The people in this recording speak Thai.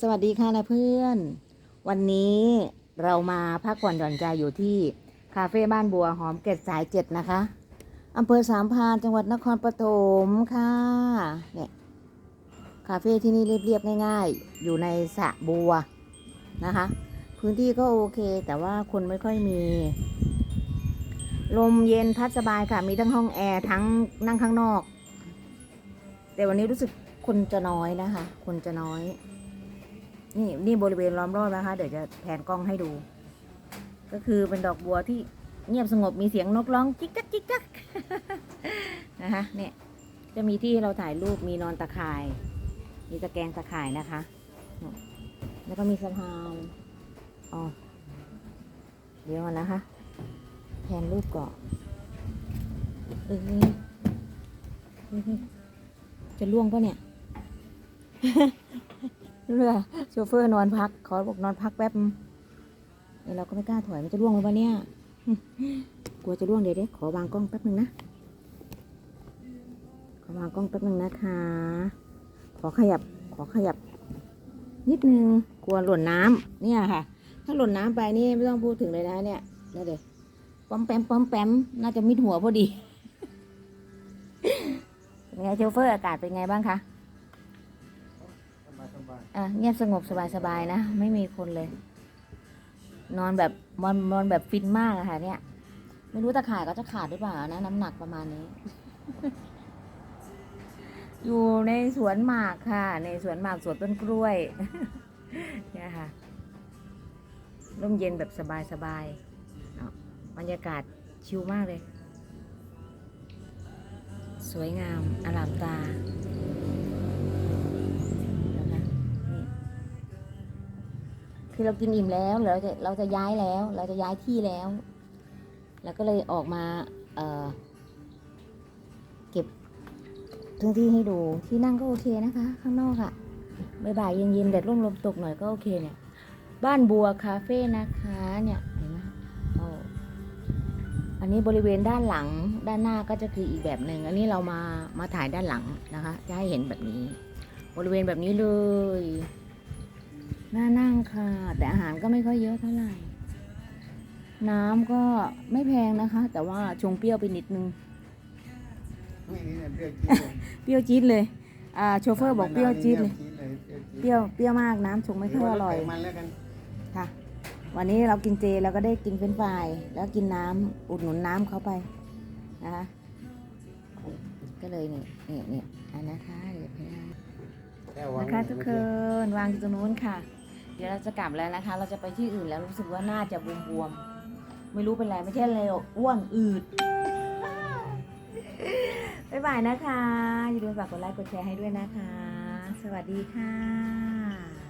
สวัสดีค่ะนะเพื่อน วันนี้เรามาพักผ่อนหย่อนใจอยู่ที่คาเฟ่บ้านบัวหอมเกตสายเจ็ดนะคะอำเภอสามพานจังหวัดนครปฐมค่ะเนี่ยคาเฟ่ที่นี่เรียบๆง่าย ๆ อยู่ในสระบัวนะคะ พื้นที่ก็โอเค แต่ว่าคนไม่ค่อยมี ลมเย็นพัดสบายค่ะ มีทั้งห้องแอร์ทั้งนั่งข้างนอก แต่วันนี้รู้สึกคนจะน้อยนะคะ คนจะน้อย นี่นี่บริเวณล้อมรอบนะคะ เดี๋ยวจะแผนกล้องให้ดู ก็คือเป็นดอกบัวที่เงียบสงบมีเสียงนกร้องจิกจักจิกจักนะคะเนี่ยจะมีที่ให้เราถ่ายรูปมีนอนตะข่าย มีตะแกรงตะข่ายนะคะ แล้วก็มีสะพานอ๋อเดี๋ยวนะคะแผนรูปก่อนเออจะล่วงปะเนี่ย เรือโชเฟอร์นอนพัก ขอบอกนอนพักแป๊บเดี๋ยวเราก็ไม่กล้าถอยมันจะล่วงหรือเปล่าเนี่ยกลัวจะล่วงเดี๋ยวเดี๋ยวขอวางกล้องแป๊บหนึ่งนะขอวางกล้องแป๊บหนึ่งนะคะ ขอขยับขอขยับ นิดนึงกลัวหล่นน้ำเนี่ยค่ะ ถ้าหล่นน้ำไปนี่ไม่ต้องพูดถึงเลยนะเนี่ยนี่เดี๋ยวป้อมแปมป้อมแปมน่าจะมิดหัวพอดีเป็นไงโชเฟอร์อากาศเป็นไงบ้างคะ อะเงียบสงบสบายๆนะ ไม่มีคนเลย นอนแบบนอนนอนแบบฟินมากอะค่ะ เนี่ย ไม่รู้ตะข่ายก็จะขาดหรือเปล่านะ น้ำหนักประมาณนี้ อยู่ในสวนหมากค่ะ ในสวนหมากสวนต้นกล้วยเนี่ยค่ะร่มเย็นแบบสบายๆบรรยากาศชิลมากเลย สวยงามอลามตา คือเรากินอิ่มแล้วเราจะเราจะย้ายแล้ว เราจะย้ายที่แล้ว แล้วก็เลยออกมาเออเก็บพื้นที่ให้ดูที่นั่งก็โอเคนะคะ ข้างนอกอะบ่ายๆเย็นๆแดดร่มลมตกหน่อยก็โอเคเนี่ย บ้านบัวคาเฟ่นะคะเนี่ยเห็นไหมออันนี้บริเวณด้านหลังด้านหน้าก็จะคืออีกแบบหนึ่งอันนี้เรามามาถ่ายด้านหลังนะคะ จะให้เห็นแบบนี้ บริเวณแบบนี้เลย น่านั่งค่ะ แต่อาหารก็ไม่ค่อยเยอะเท่าไหร่ น้ำก็ไม่แพงนะคะ แต่ว่าชงเปรี้ยวไปนิดนึงนี่นี่เนี่ยเปรี้ยวจี๊ดเลยเปรี้ยวจี๊ดเลย อ่าโชเฟอร์บอกเปรี้ยวจี๊ดเลย เปรี้ยวเปรี้ยวเปรี้ยวมากน้ำชงไม่ค่อยอร่อย มันแล้วกันค่ะ วันนี้เรากินเจเราก็ได้กินเฟรนช์ฟรายแล้วกินน้ำอุดหนุนน้ำเขาไปนะคะก็เลยนี่นี่นี่อันนะคะเดี๋ยวไปนะแค่วางนะคะทุกคนวางอยู่ตรงนู้นค่ะ เดี๋ยวเราจะกลับแล้วนะคะ เราจะไปที่อื่นแล้วรู้สึกว่าน่าจะบวมๆ ไม่รู้เป็นไรไม่ใช่อะไรอ้วนอืดบ๊ายบายนะคะ อย่าลืมฝากกดไลค์กดแชร์ให้ด้วยนะคะ สวัสดีค่ะ